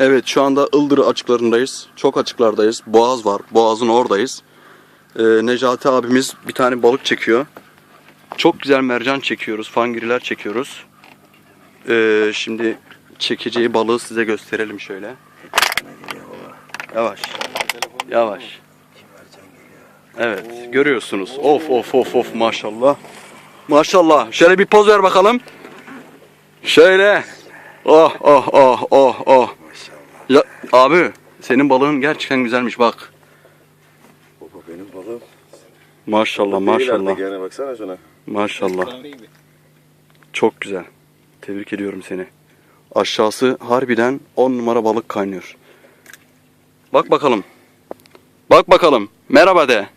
Evet şu anda Ildır açıklarındayız. Çok açıklardayız. Boğaz var. Boğazın oradayız. Ee, Necati abimiz bir tane balık çekiyor. Çok güzel mercan çekiyoruz. Fangiriler çekiyoruz. Ee, şimdi çekeceği balığı size gösterelim şöyle. Yavaş. Yavaş. Evet görüyorsunuz. Of of of of maşallah. Maşallah. Şöyle bir poz ver bakalım. Şöyle. Oh oh oh oh oh. Ya abi senin balığın gerçekten güzelmiş bak. Baba benim balığım. Maşallah maşallah. yani baksana şuna. Maşallah. Çok güzel. Tebrik ediyorum seni. Aşağısı harbiden 10 numara balık kaynıyor. Bak bakalım. Bak bakalım. Merhaba de.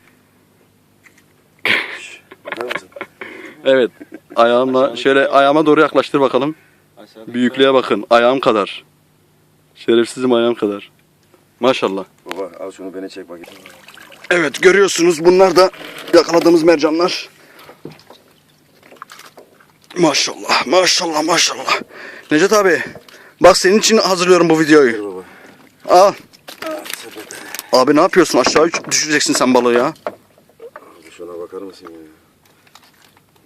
Evet. Ayağımla şöyle ayağıma doğru yaklaştır bakalım. Büyüklüğe bakın. Ayağım kadar. Şerefsizim ayağım kadar. Maşallah. Baba al şunu beni çek bakayım. Evet görüyorsunuz bunlar da yakaladığımız mercanlar. Maşallah maşallah maşallah. Necdet abi bak senin için hazırlıyorum bu videoyu. Al. Abi ne yapıyorsun aşağı düşüreceksin sen balığı ya. Abi şuna bakar mısın ya?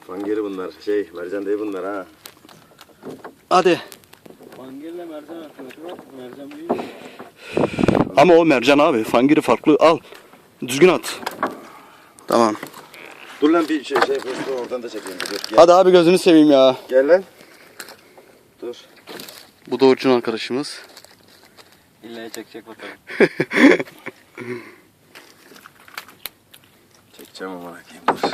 Fangeri bunlar. Şey mercan değil bunlar ha. Hadi. Fangirle mercan arkadaşı var. Mercan büyük. Ama o mercan abi fangiri farklı al. Düzgün at. Tamam. Dur lan bir şey şey dur, oradan da çekeyim. Dur, gel. Hadi abi gözünü seveyim ya. Gel lan. Dur. Bu da Orçun arkadaşımız. İlla çekecek bakalım. Çekeceğim ama bakayım dur.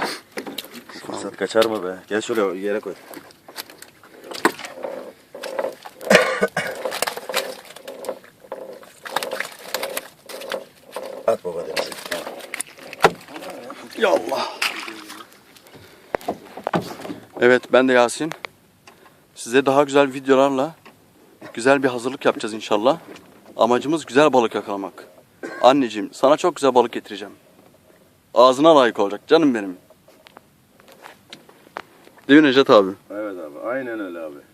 Fırsat kaçar mı be? Gel şöyle yere koy. At baba denize. Yallah. Evet ben de Yasin. Size daha güzel videolarla güzel bir hazırlık yapacağız inşallah. Amacımız güzel balık yakalamak. Anneciğim sana çok güzel balık getireceğim. Ağzına layık olacak canım benim. Değil mi Necdet abi? Evet abi aynen öyle abi.